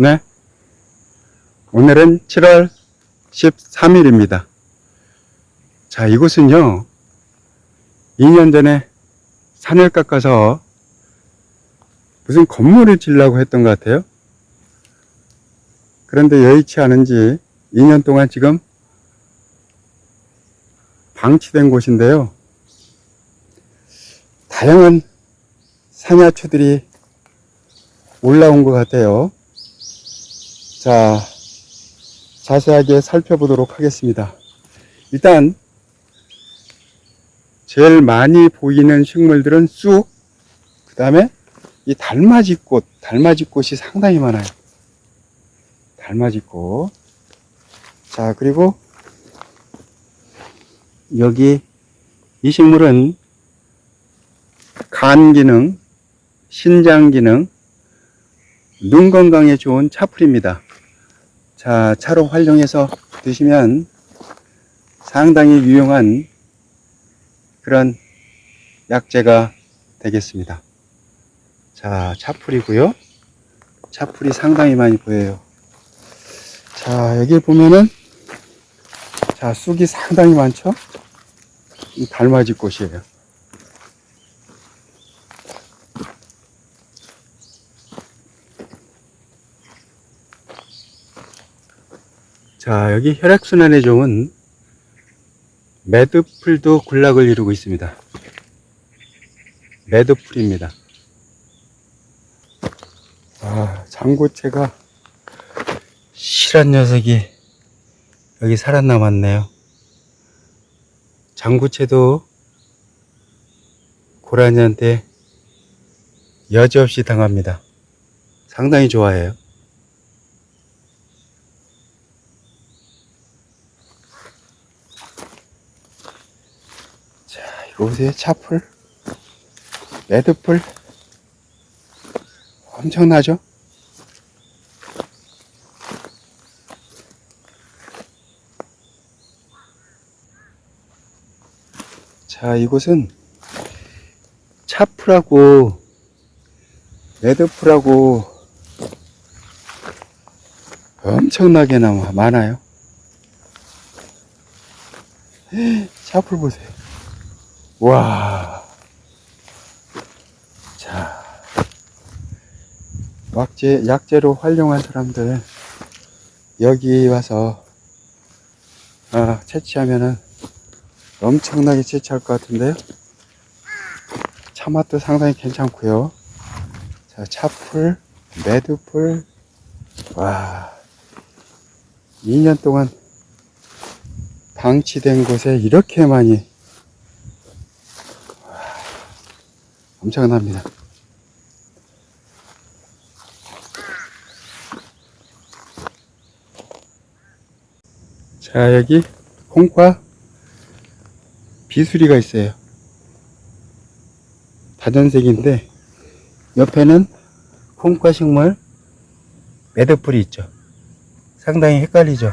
네. 오늘은 7월 13일입니다. 자, 이곳은요, 2년 전에 산을 깎아서 무슨 건물을 지으려고 했던 것 같아요. 그런데 여의치 않은지 2년 동안 지금 방치된 곳인데요. 다양한 산야초들이 올라온 것 같아요. 자, 자세하게 살펴보도록 하겠습니다. 일단, 제일 많이 보이는 식물들은 쑥, 그 다음에 이 달맞이꽃, 달맞이꽃이 상당히 많아요. 달맞이꽃. 자, 그리고 여기 이 식물은 간 기능, 신장 기능, 눈 건강에 좋은 차풀입니다. 자, 차로 활용해서 드시면 상당히 유용한 그런 약재가 되겠습니다. 자, 차풀이고요. 차풀이 상당히 많이 보여요. 자, 여기 보면은 자, 쑥이 상당히 많죠? 이 달맞이 꽃이에요. 자, 여기 혈액순환에 좋은 매드풀도 군락을 이루고 있습니다. 매드풀입니다. 아, 장고채가 실한 녀석이 여기 살아남았네요. 장구채도 고라니한테 여지없이 당합니다. 상당히 좋아해요. 보세요. 차풀. 레드풀. 엄청나죠? 자, 이곳은 차풀하고 레드풀하고 엄청나게 나와 많아요. 차풀 보세요. 와. 자. 약재, 약재로 활용한 사람들 여기 와서 아, 채취하면은 엄청나게 채취할 것 같은데요. 차맛도 상당히 괜찮고요. 자, 차풀, 매드풀, 와, 2년 동안 방치된 곳에 이렇게 많이 엄청납니다. 자, 여기 콩과 비수리가 있어요. 다전색인데 옆에는 콩과 식물 매듭불이 있죠. 상당히 헷갈리죠.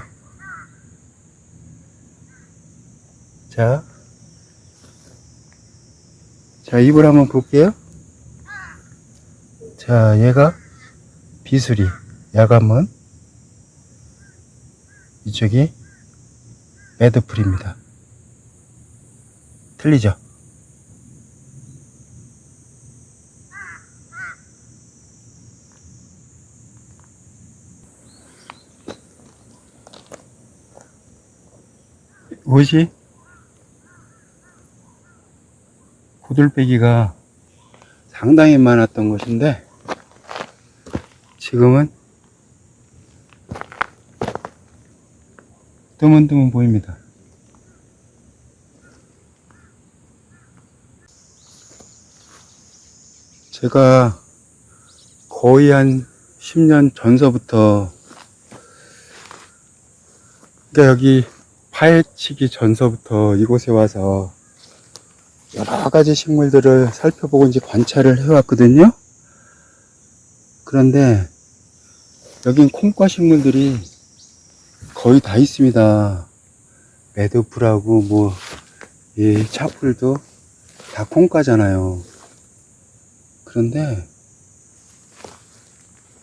자, 자 입을 한번 볼게요. 자, 얘가 비수리 야간문 이쪽이 매듭불입니다. 틀리죠? 옷이 고들빼기가 상당히 많았던 곳인데 지금은 드문드문 보입니다. 제가 거의 한 10년 전서부터 그러니까 여기 파헤치기 전서부터 이곳에 와서 여러 가지 식물들을 살펴보고 이제 관찰을 해왔거든요. 그런데 여긴 콩과 식물들이 거의 다 있습니다. 매드풀하고 뭐, 이 차풀도 다 콩과잖아요. 그런데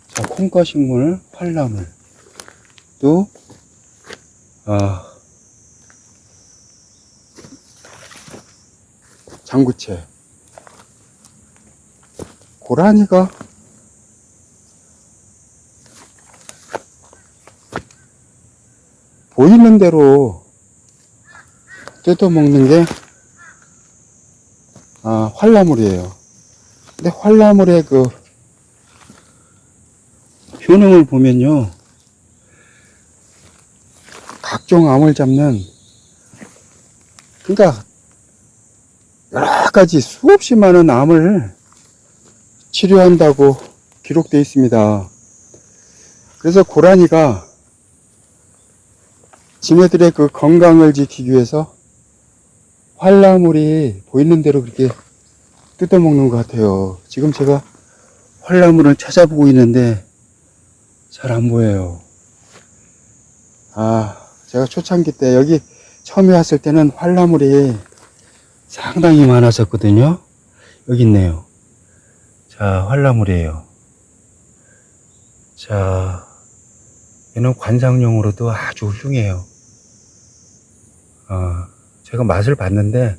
자, 콩과 식물, 활나물. 또, 아, 장구채. 고라니가 보이는 대로 뜯어먹는 게 아, 활나물이에요. 근데 활나물의 그 효능을 보면요. 각종 암을 잡는 그러니까 여러 가지 수없이 많은 암을 치료한다고 기록되어 있습니다. 그래서 고라니가 지네들의 그 건강을 지키기 위해서 활나물이 보이는 대로 그렇게 뜯어먹는 것 같아요. 지금 제가 활나물을 찾아보고 있는데 잘 안 보여요. 아, 제가 초창기 때 여기 처음에 왔을 때는 활나물이 상당히 많았었거든요. 여기 있네요. 자, 활나물이에요. 자, 얘는 관상용으로도 아주 훌륭해요. 아, 제가 맛을 봤는데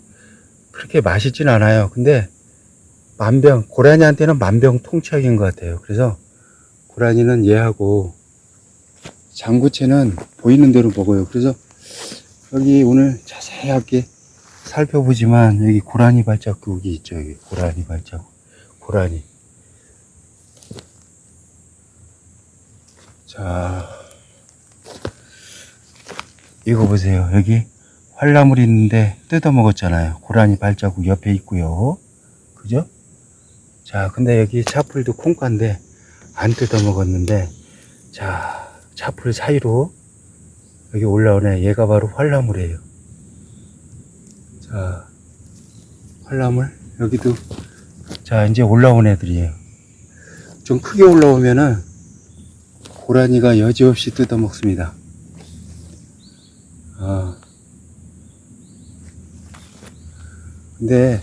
그렇게 맛있진 않아요. 근데 만병, 고라니한테는 만병통치약인 것 같아요. 그래서 고라니는 얘하고 장구채는 보이는 대로 먹어요. 그래서 여기 오늘 자세하게 살펴보지만 여기 고라니 발자국이 있죠. 여기 고라니 발자국. 고라니. 자, 이거 보세요. 여기 활나물이 있는데 뜯어 먹었잖아요. 고라니 발자국 옆에 있고요. 그죠? 자, 근데 여기 차풀도 콩가인데 안 뜯어 먹었는데 자, 차풀 사이로 여기 올라오네. 얘가 바로 활나물이에요. 자, 활나물 여기도 자, 이제 올라온 애들이에요. 좀 크게 올라오면은 고라니가 여지없이 뜯어 먹습니다. 아. 근데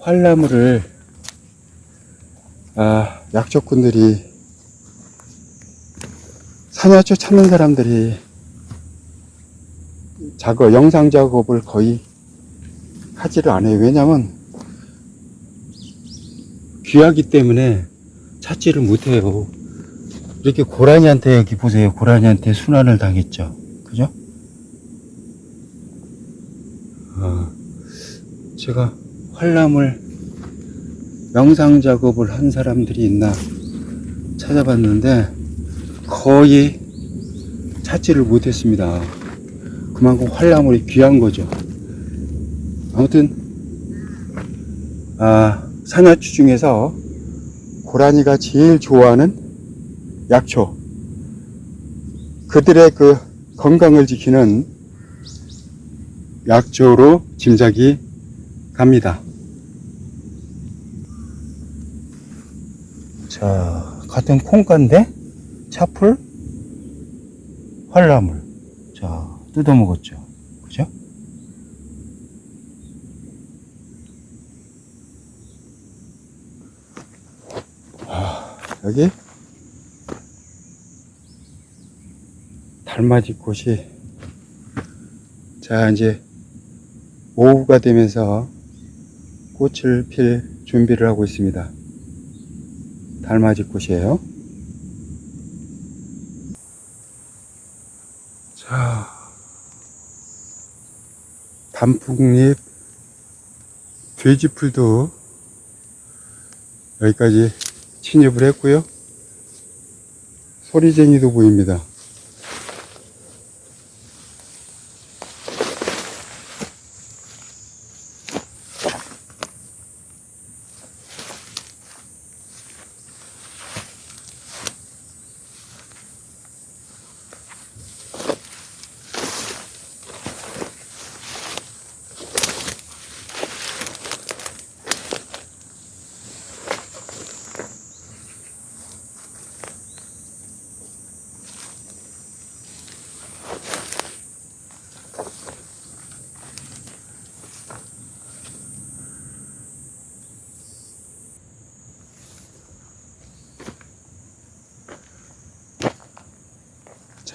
활나물을 아, 약초꾼들이 산야초 찾는 사람들이 작업, 영상 작업을 거의 하지를 않아요. 왜냐면 귀하기 때문에 찾지를 못해요. 이렇게 고라니한테 여기 보세요. 고라니한테 순환을 당했죠. 그죠? 어, 제가 활나물 영상 작업을 한 사람들이 있나 찾아봤는데 거의 찾지를 못했습니다. 그만큼 활나물이 귀한 거죠. 아무튼 아, 산야추 중에서 고라니가 제일 좋아하는 약초 그들의 그 건강을 지키는 약초로 짐작이 갑니다. 자, 같은 콩가인데 차풀, 활나물. 자, 뜯어 먹었죠. 그죠? 아, 여기 달맞이 꽃이 자 이제 오후가 되면서 꽃을 필 준비를 하고 있습니다. 달맞이 꽃이에요. 자, 단풍잎, 돼지풀도 여기까지 침입을 했고요. 소리쟁이도 보입니다.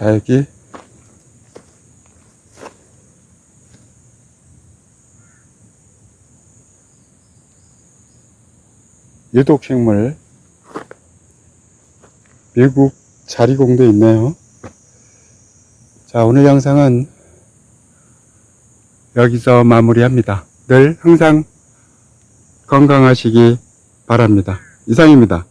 자, 여기. 유독식물. 미국 자리공도 있네요. 자, 오늘 영상은 여기서 마무리합니다. 늘 항상 건강하시기 바랍니다. 이상입니다.